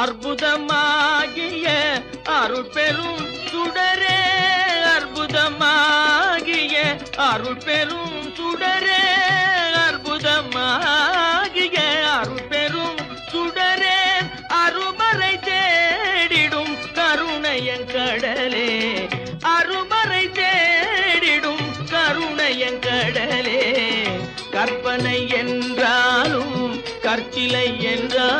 அற்புதமாகிய அருள் பெரும் சுடரே அற்புதமாகிய அருள் பெரும் சுடரே அற்புதமாகிய அருள் பெரும் சுடரே அருமறை தேடிடும் கருணையன் கடலே அருமறை தேடிடும் கருணையன் கடலே. கற்பனை என்றாலும் கற்சிலை என்றால்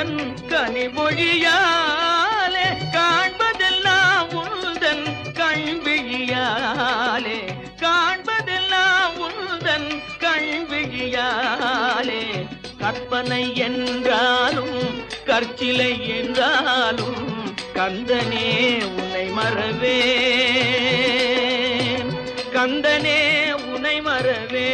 உந்தன் கனிமொழியாலே காண்பதெல்லாம் உந்தன் கண்விழியாலே காண்பதெல்லாம் உந்தன் கண்விழியாலே. கற்பனை என்றாலும் கற்சிலை என்றாலும் கந்தனே உன்னை மறவே கந்தனே உன்னை மறவே